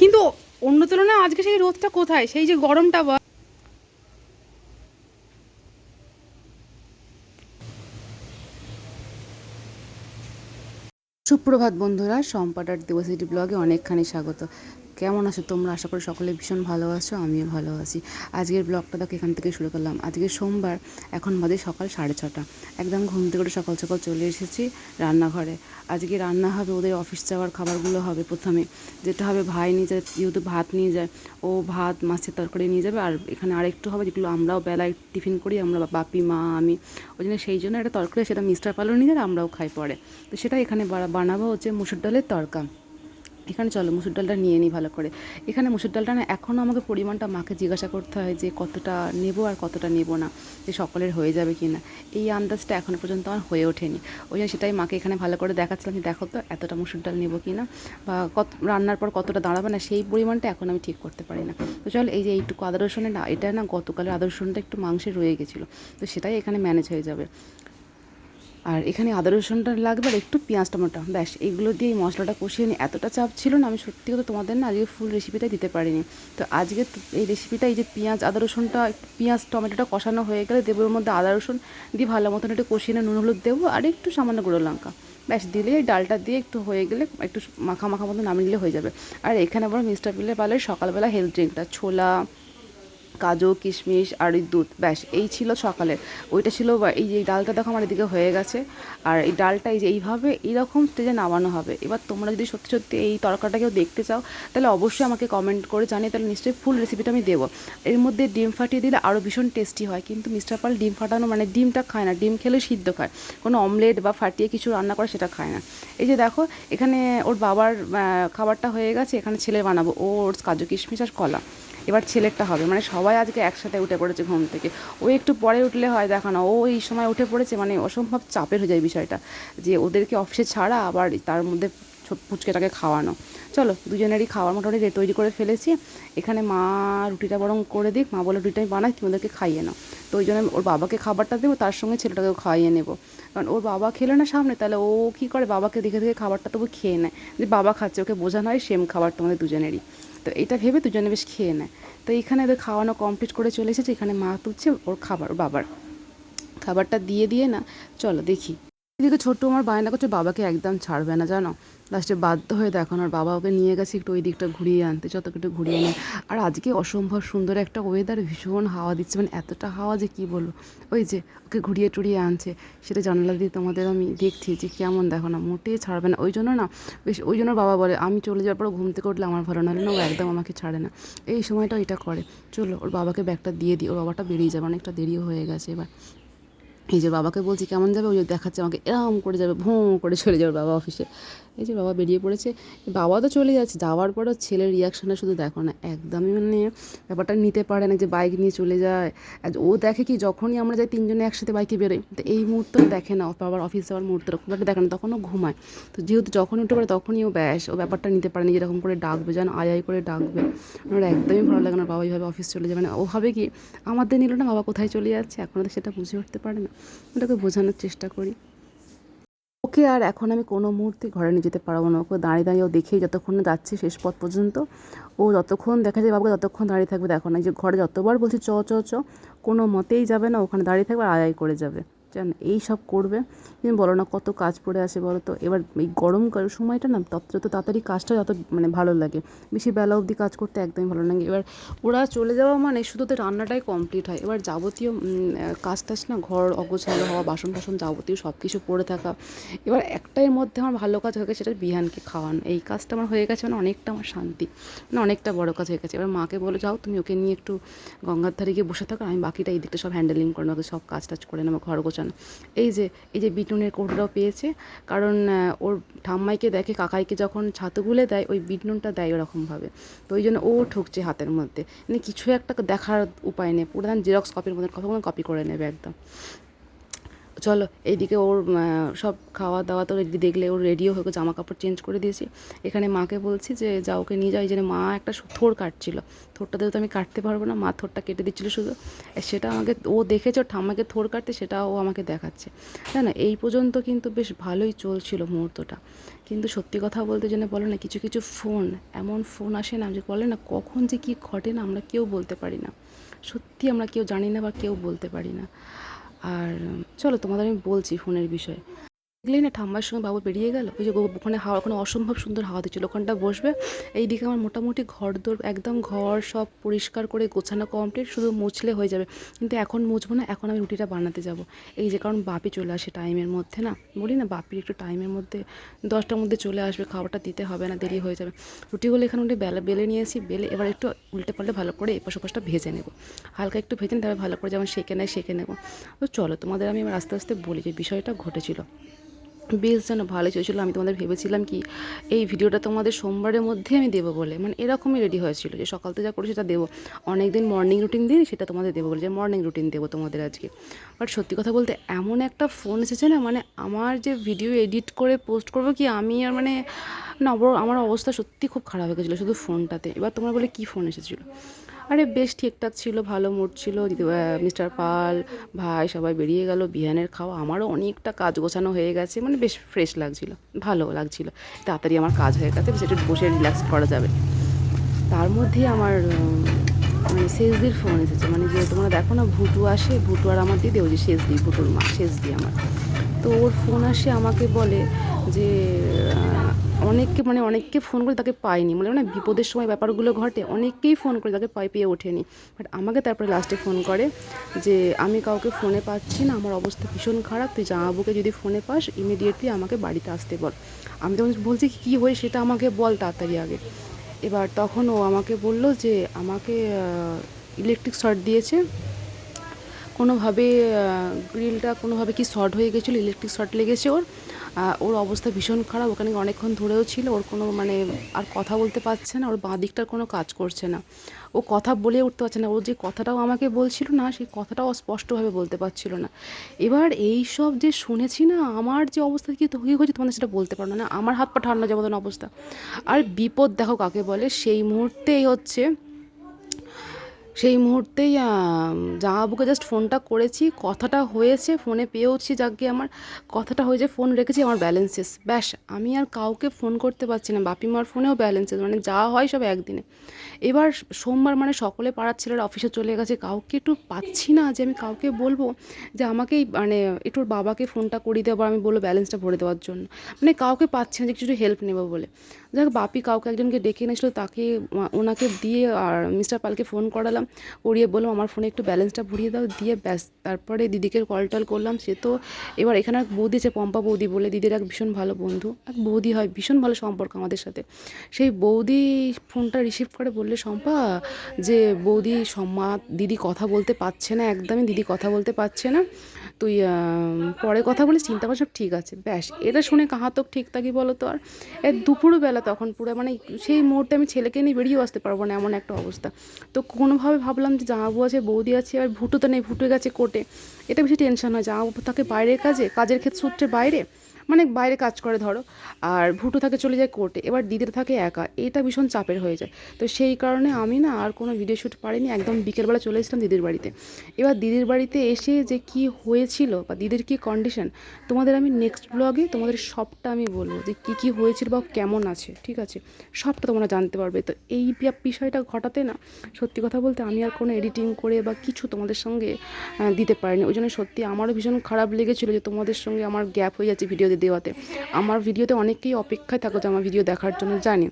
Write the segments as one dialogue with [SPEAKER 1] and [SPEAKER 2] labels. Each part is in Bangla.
[SPEAKER 1] কিন্তু অন্য তুলনায় আজকে সেই রোদটা কোথায়? সেই যে গরমটা বা সুপ্রভাত বন্ধুরা, সম্পাটার দিবসিটি ব্লগে অনেকখানি স্বাগত। কেমন আছো তোমরা? আশা করি সকলে ভীষণ ভালো আছো, আমিও ভালো আছি। আজকের ব্লগটা দেখো, এখান থেকে শুরু করলাম। আজকে সোমবার, এখন বাজে সকাল সাড়ে ছটা। একদম ঘুম থেকে উঠে সকাল সকাল চলে এসেছি রান্নাঘরে। আজকে রান্না হবে ওদের অফিস যাওয়ার খাবারগুলো হবে প্রথমে। যেটা হবে ভাই নিয়ে যায়, যেহেতু ভাত নিয়ে যায়, ও ভাত, মাছের তরকারি নিয়ে যাবে। আর এখানে আরেকটু হবে, যেগুলো আমরাও বেলায় টিফিন করি, আমরা বাপি, মা, আমি। ওই জন্য সেই জন্য একটা তরকারি, সেটা মিস্টার পালো নিয়ে যায়, আমরাও খাই পরে। তো সেটা এখানে বানাবো হচ্ছে মুসুর ডালের তরকা। এখানে চলো মুসুর ডালটা নিয়ে নিই ভালো করে। এখানে মুসুর ডালটা না এখনও আমাকে পরিমাণটা মাকে জিজ্ঞাসা করতে হয় যে কতটা নেব আর কতটা নেব না, যে সকলের হয়ে যাবে কি না এই আন্দাজটা এখনও পর্যন্ত আমার হয়ে ওঠেনি। ওই জন্য সেটাই মাকে এখানে ভালো করে দেখাচ্ছিলাম যে দেখো তো এতটা মুসুর ডাল নেব কি না বা কত, রান্নার পর কতটা দাঁড়াবে না সেই পরিমাণটা এখন আমি ঠিক করতে পারি না। তো চল এই যে এইটুকু আদা রসুনের না, এটা না গতকালের আদা রসুনটা একটু মাংসে রয়ে গেছিল। তো সেটাই এখানে ম্যানেজ হয়ে যাবে। আর এখানে আদা রসুনটা লাগবে আর একটু পেঁয়াজ টমেটো। ব্যাস, এগুলো দিয়ে মশলাটা কষিয়ে নিই এতটা চাপ ছিল না, আমি সত্যি কথা তোমাদের না আজকে ফুল রেসিপিটাই দিতে পারিনি। তো আজকে এই রেসিপিটা এই যে পেঁয়াজ, আদা রসুনটা পেঁয়াজ, টমেটোটা কষানো হয়ে গেলে দেবো মধ্যে আদা রসুন দিয়ে ভালো মতন একটু কষিয়ে নুন, হলুদ দেবো আর একটু সামান্য গুঁড়ো লঙ্কা। ব্যাস, দিলে ডালটা দিয়ে একটু হয়ে গেলে একটু মাখা মাখা মতো নামিয়ে নিলে হয়ে যাবে। আর এখানে আবার মিস্টার পিলে পালের সকালবেলা হেলথ ড্রিঙ্কটা ছোলা কাজু, কিশমিশ আর দুধ, ব্যাস, এই ছিল সকালের। ওইটা ছিল এই যে ডালটা দেখো আমার এদিকে হয়ে গেছে। আর এই ডালটা এই যে এইভাবে এইরকম স্টেজে নামানো হবে। এবার তোমরা যদি সত্যি সত্যি এই তরকাটা কেউ দেখতে চাও, তাহলে অবশ্যই আমাকে কমেন্ট করে জানিয়ে, তাহলে নিশ্চয়ই ফুল রেসিপিটা আমি দেবো। এর মধ্যে ডিম ফাটিয়ে দিলে আরও ভীষণ টেস্টি হয়। কিন্তু মিস্টার পাল ডিম ফাটানো মানে ডিমটা খায় না, ডিম খেলে সিদ্ধ খায়। কোনো অমলেট বা ফাটিয়ে কিছু রান্না করে সেটা খায় না। এই যে দেখো, এখানে ওর বাবার খাবারটা হয়ে গেছে, এখানে ছেলে বানাবো, ওর কাজু, কিশমিশ আর কলা। এবার ছেলেরটা হবে। মানে সবাই আজকে একসাথে উঠে পড়েছে ঘুম থেকে। ও একটু পরে উঠলে হয়, দেখো না, ও এই সময় উঠে পড়েছে মানে অসম্ভব চাপের হয়ে যায় বিষয়টা। যে ওদেরকে অফিসে ছাড়া আবার তার মধ্যে পুচকেটাকে খাওয়ানো। চলো, দুজনেরই খাওয়ার মোটামুটি তৈরি করে ফেলেছি। এখানে মা রুটিটা বরং করে দিক, মা বলে রুটিটা বানাই, তুমি ওদেরকে খাইয়ে নাও। তো ওই জন্য ওর বাবাকে খাবারটা দেবো, তার সঙ্গে ছেলেটাকেও খাইয়ে নেব। কারণ ওর বাবা খেলো না সামনে, তাহলে ও কী করে? বাবাকে দেখে দেখে খাবারটা তবু খেয়ে নেয়। যে বাবা খাচ্ছে, ওকে বোঝানো হয় সেম খাবার তোমাদের দুজনেরই। তো এটা ভেবে দুজনে বেশ খেয়ে নেয়। তো এখানে ওদের খাওয়ানো কমপ্লিট করে চলে এসেছে। এখানে মা তুলছে ওর খাবার, বাবার। খাবারটা দিয়ে দিয়ে না, চলো দেখি। এদিকে ছোট্ট আমার বায়না করছে, বাবাকে একদম ছাড়বে না, জানো? লাস্টে বাধ্য হয়ে দেখো ওর বাবা ওকে নিয়ে গেছে একটু ওই দিকটা ঘুরিয়ে আনতে যত একটু ঘুরিয়ে নেয় আর আজকে অসম্ভব সুন্দর একটা ওয়েদার ভীষণ হাওয়া দিচ্ছে মানে এতটা হাওয়া যে কী বলব? ওই যে ওকে ঘুরিয়ে টুরিয়ে আনছে, সেটা জানালা দিয়ে তোমাদের আমি দেখছি যে কেমন দেখো না, মোটেই ছাড়বে না। ওই জন্য না, বেশ ওই জন্য বাবা বলে, আমি চলে যাওয়ার পর ঘুম থেকে আমার ভালো না ও একদম আমাকে ছাড়ে না। এই সময়টা এটা করে। চলো, ওর বাবাকে ব্যাগটা দিয়ে দিই, ওর বাবাটা বেরিয়ে যাবে, অনেকটা দেরিও হয়ে গেছে এবার। এই যে বাবাকে বলছি, কেমন যাবে? ওই যে দেখাচ্ছে আমাকে, এরম করে যাবে, ভোঁ করে চলে যাবে বাবা অফিসে এই যে বাবা বেরিয়ে পড়েছে। বাবা তো চলে যাচ্ছে, যাওয়ার পরও ছেলের রিয়াকশানটা শুধু দেখো না, একদমই মানে ব্যাপারটা নিতে পারে না যে বাইক নিয়ে চলে যায়। ও দেখে কি, যখনই আমরা যাই তিনজনে একসাথে বাইকে বেরোই, তো এই মুহূর্তেও দেখে না বাবার অফিস যাওয়ার মুহূর্তটা খুব একটা দেখে না, তখনও ঘুমায়। তো যেহেতু যখনই উঠে পড়ে তখনই ও ব্যাস, ও ব্যাপারটা নিতে পারে না যেরকম করে ডাকবে, যেন আয় আয় করে ডাকবে। ওর একদমই ভালো লাগে না, বাবা এইভাবে অফিস চলে যাবে না ও ভাবে কি আমাদের নিল না, বাবা কোথায় চলে যাচ্ছে? এখনও তো সেটা বুঝে উঠতে পারে না। ওটাকে বোঝানোর চেষ্টা করি। ওকে আর এখন আমি কোনো মুহূর্তে ঘরে নিয়ে যেতে পারব না। ওকে দাঁড়িয়ে দাঁড়িয়ে ও দেখেই যতক্ষণ না যাচ্ছে শেষ পথ পর্যন্ত। ও যতক্ষণ দেখা যায় বাবাকে ততক্ষণ দাঁড়িয়ে থাকবে। দেখো না যে ঘরে যতবার বলছি চ চ চ, কোনো মতেই যাবে না। ওখানে দাঁড়িয়ে থাকবে আর আয় করে যাবে। জান, এই সব করবে। তুমি বলো না কত কাজ পড়ে আছে বলো তো? এবার এই গরমকাল সময়টা না তত, যত তাড়াতাড়ি কাজটা যত মানে ভালো লাগে। বেশি বেলা অবধি কাজ করতে একদমই ভালো লাগে এবার ওরা চলে যাওয়া মানে শুধু তো রান্নাটাই কমপ্লিট হয়। এবার যাবতীয় কাজ টাজ না ঘর অগোছালো হওয়া, বাসন টাসন যাবতীয় সব কিছু পড়ে থাকা। এবার একটাই মধ্যে আমার ভালো কাজ হয়ে গেছে, সেটা বিহানকে খাওয়ানো। এই কাজটা আমার হয়ে গেছে মানে অনেকটা আমার শান্তি মানে অনেকটা বড় কাজ হয়ে গেছে। এবার মাকে বলে, যাও তুমি ওকে নিয়ে একটু গঙ্গার ধারে গিয়ে বসে থাকো, আমি বাকিটা এই দিকটা সব হ্যান্ডেলিং করে নেব, সব কাজ টাজ করে নেব, ঘর গোছানো এই যে এই যে বিটুনের কোটটাও পেয়েছে, কারণ ওর ঠাম্মাইকে দেখে কাকাইকে যখন ছাতু গুলে দেয়, ওই বিটনুনটা দেয় ওরকমভাবে। তো ওই জন্য ও ঠুকছে হাতের মধ্যে। মানে কিছু একটা দেখার উপায় নেই, পুরো জেরক্স কপির মধ্যে কতক্ষণ কপি করে নেবে একদম। চলো এইদিকে ওর সব খাওয়া দাওয়া তো দেখলে ওর রেডিও হয়ে জামা কাপড় চেঞ্জ করে দিয়েছি। এখানে মাকে বলছি যে যা ওকে নিয়ে যাই যে মা একটা থোড় কাটছিল। থোড়টাতে তো আমি কাটতে পারব না, মা থোড়টা কেটে দিচ্ছিল শুধু। সেটা আমাকে, ও দেখেছে, ওর ঠাম্মাকে থোর কাটতে, সেটা ও আমাকে দেখাচ্ছে। তাই না এই পর্যন্ত কিন্তু বেশ ভালোই চলছিল মুহূর্তটা। কিন্তু সত্যি কথা বলতে জন্য বলে না, কিছু কিছু ফোন, এমন ফোন আসে না, যে বলে না, কখন যে কী ঘটে না, আমরা কেউ বলতে পারি না। সত্যি আমরা কেউ জানি না বা কেউ বলতে পারি না। আর চলো তোমাদের আমি বলছি ফোনের বিষয়ে। দেখলেই না ঠাম্মার সঙ্গে বাবু বেরিয়ে গেল। ওই যে ওখানে হাওয়া, ওখানে অসম্ভব সুন্দর হাওয়া দিচ্ছিল। ওখানটা বসবে। এইদিকে আমার মোটামুটি ঘর দোর, একদম ঘর সব পরিষ্কার করে গোছানো কমপ্লিট শুধু মুছলে হয়ে যাবে। কিন্তু এখন মুছবো না, এখন আমি রুটিটা বানাতে যাব। এই যে, কারণ বাপি চলে আসে টাইমের মধ্যে না? বলি না, বাপির একটু টাইমের মধ্যে, দশটার মধ্যে চলে আসবে, খাবারটা দিতে হবে না, দেরি হয়ে যাবে। রুটিগুলো এখানে উঠে বেলা, বেলে নিয়েছি, বেলে এবার একটু উল্টে পাল্টে ভালো করে এপাশ ওপাশটা ভেজে নেব। হালকা একটু ভেজে নিতে হবে ভালো করে যেমন সেঁকে নেয়, সেঁকে নেব। তো চলো তোমাদের আমি আস্তে আস্তে বলি যে বিষয়টা ঘটেছিল। বেশ যেন ভালো চলছিল, আমি তোমাদের ভেবেছিলাম কি এই ভিডিওটা তোমাদের সোমবারের মধ্যে আমি দেবো বলে। মানে এরকমই রেডি হয়েছিল যে সকাল যা করি সেটা দেবো। অনেক দিন মর্নিং রুটিন দিই সেটা তোমাদের দেবো বলে, যে মর্নিং রুটিন দেবো তোমাদের আজকে। বাট সত্যি কথা বলতে এমন একটা ফোন এসেছে না মানে আমার যে ভিডিও এডিট করে পোস্ট করব কি, আমি আর মানে না, আমার অবস্থা সত্যি খুব খারাপ হয়ে গেছিল শুধু ফোনটাতে এবার তোমরা বলে কী ফোন এসেছিল? আরে বেশ ঠিকঠাক ছিল, ভালো মুড ছিল। মিস্টার পাল, ভাই সবাই বেরিয়ে গেল, বিহানের খাওয়া। আমারও অনেকটা কাজ গোছানো হয়ে গেছে মানে বেশ ফ্রেশ লাগছিল, ভালো লাগছিল। তাড়াতাড়ি আমার কাজ হয়ে গেছে একটু বসে রিল্যাক্স করা যাবে। তার মধ্যেই আমার মানে শেষদির ফোন এসেছে। মানে যে তোমরা দেখো না, ভুটু আসে, ভুটু আর আমার দিদি, ওই যে শেষদি, ভুটুর মা, শেষদি আমার। তো ওর ফোন আসে, আমাকে বলে যে অনেককে মানে অনেককে ফোন করে তাকে পাইনি। মানে মানে বিপদের সময় ব্যাপারগুলো ঘটে, অনেককেই ফোন করে তাকে পাই পেয়ে ওঠেনি। বাট আমাকে তারপরে লাস্টে ফোন করে যে, আমি কাউকে ফোনে পাচ্ছি না, আমার অবস্থা ভীষণ খারাপ, তুই জামাবুকে যদি ফোনে পাস ইমিডিয়েটলি আমাকে বাড়িতে আসতে বল। আমি তখন বলছি, কী হয়ে সেটা আমাকে বল তাড়াতাড়ি আগে। এবার তখন ও আমাকে বলল যে, আমাকে ইলেকট্রিক শর্ট দিয়েছে। কোনোভাবে গ্রিলটা কোনোভাবে কি শর্ট হয়ে গেছিল ইলেকট্রিক শর্ট লেগেছে ওর? ওর অবস্থা ভীষণ খারাপ, ওখানে অনেকক্ষণ ধরেও ছিল, ওর কোনো মানে আর কথা বলতে পারছে না, ওর বাঁ দিকটার কোনো কাজ করছে না। ও কথা বলে উঠতে পারছে না, ও যে কথাটাও আমাকে বলছিল না, সেই কথাটাও স্পষ্টভাবে বলতে পারছিল না। এবার এই সব যে শুনেছি না, আমার যে অবস্থা কি তো কী হয়েছে তোমাদের সেটা বলতে পারো না, আমার হাত পা ঠান্ডা যাব অবস্থা। আর বিপদ দেখো কাকে বলে, সেই মুহূর্তেই হচ্ছে সেই মুহূর্তেই জামাবুকে জাস্ট ফোনটা করেছি, কথাটা হয়েছে ফোনে পেয়েওছি যাকে আমার, কথাটা হয়েছে ফোন রেখেছি, আমার ব্যালেন্স শেষ ব্যাস, আমি আর কাউকে ফোন করতে পারছি না বাপি মার ফোনেও ব্যালেন্স শেষ মানে যা হয় সব একদিনে। এবার সোমবার মানে সকলে পাড়ার ছেলেরা অফিসে চলে গেছে, কাউকে একটু পাচ্ছি না যে আমি কাউকে বলব যে আমাকেই মানে একটু বাবাকে ফোনটা করিয়ে দেওয়ার আমি বলব ব্যালেন্সটা ভরে দেওয়ার জন্য। মানে কাউকে পাচ্ছি না যে কিছু হেল্প নেব বলে। যাক, বাপি কাউকে একজনকে ডেকে এনেছিল, তাকে ওনাকে দিয়ে আর মিস্টার পালকে ফোন করালাম। করিয়ে বললাম আমার ফোনে একটু ব্যালেন্সটা ভরিয়ে দাও। দিয়ে ব্যাস, তারপরে দিদিকে কল টল করলাম। সে তো এবার এখানে এক বৌদি আছে পম্পা বৌদি বলে, দিদির এক ভীষণ ভালো বন্ধু। এক বৌদি হয়, ভীষণ ভালো সম্পর্ক আমাদের সাথে। সেই বৌদি ফোনটা রিসিভ করে বললে, শম্পা, যে বৌদি সম্মা, দিদি কথা বলতে পারছে না, একদমই দিদি কথা বলতে পারছে না। তুই পরে কথা বলে চিন্তা কর, সব ঠিক আছে। ব্যাস, এটা শুনে কাহাতক ঠিক থাকি বলো তো আর? এ দুপুরবেলা তখন পুরো মানে সেই মুহূর্তে আমি ছেলেকে নিয়ে বেরিয়েও আসতে পারব না এমন একটা অবস্থা। তো কোনোভাবে ভাবলাম যে জামাবু আছে, বৌদি আছে, আর ভুটো তো নেই, ভুটে গেছে কোটে এটা বেশি টেনশন হয় জামাবু থাকে বাইরের কাজে, কাজের ক্ষেত্রে সূত্রে বাইরে। মানে বাইরে কাজ করে, ধরো। আর ভুটো থাকে চলে যায় কোর্টে এবার দিদির থাকে একা। এটা ভীষণ চাপের হয়ে যায়। তো সেই কারণে আমি না আর কোনো ভিডিও শ্যুট পারিনি। একদম বিকেলবেলা চলে এসেছিলাম দিদির বাড়িতে। এবার দিদির বাড়িতে এসে যে কি হয়েছিল বা দিদির কি কন্ডিশন তোমাদের আমি নেক্সট ব্লগে তোমাদের সবটা আমি বলব যে কী কী হয়েছিল বা কেমন আছে, ঠিক আছে? সবটা তোমরা জানতে পারবে। তো এই বিষয়টা ঘটাতে না সত্যি কথা বলতে আমি আর কোনো এডিটিং করে বা কিছু তোমাদের সঙ্গে দিতে পারিনি। ওই জন্য সত্যি আমারও ভীষণ খারাপ লেগেছিলো যে তোমাদের সঙ্গে আমার গ্যাপ হয়ে যাচ্ছে ভিডিও দেওয়াতে। আমার ভিডিওতে অনেকেই অপেক্ষায় থাকো যে আমার ভিডিও দেখার জন্য, জানি।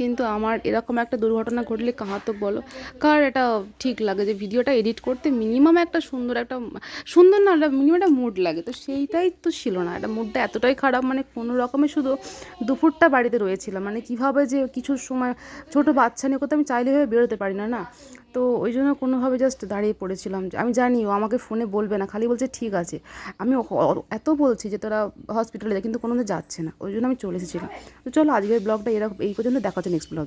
[SPEAKER 1] কিন্তু আমার এরকম একটা দুর্ঘটনা ঘটলে কাহা তো বলো? কার এটা ঠিক লাগে যে ভিডিওটা এডিট করতে মিনিমাম একটা সুন্দর একটা, সুন্দর না, একটা মিনিমাম একটা মুড লাগে। তো সেইটাই তো ছিল না। এটা মুডটা এতটাই খারাপ মানে কোনো রকমে শুধু দুপুরটা বাড়িতে রয়েছিলাম। মানে কীভাবে যে কিছু সময় ছোট বাচ্চা নিয়ে কোথাও আমি চাইলে বেরোতে পারি না না? তো ওই জন্য কোনোভাবে জাস্ট দাঁড়িয়ে পড়েছিলাম। আমি জানি ও আমাকে ফোনে বলবে না, খালি বলছে, ঠিক আছে। আমি এত বলছি যে তোরা হসপিটালে যায় কিন্তু কোনো যাচ্ছে না। ওই জন্য আমি চলে এসেছিলাম। তো চলো আজকের ব্লগটা এরকম, এই পর্যন্ত দেখা হচ্ছে নেক্সট ব্লগ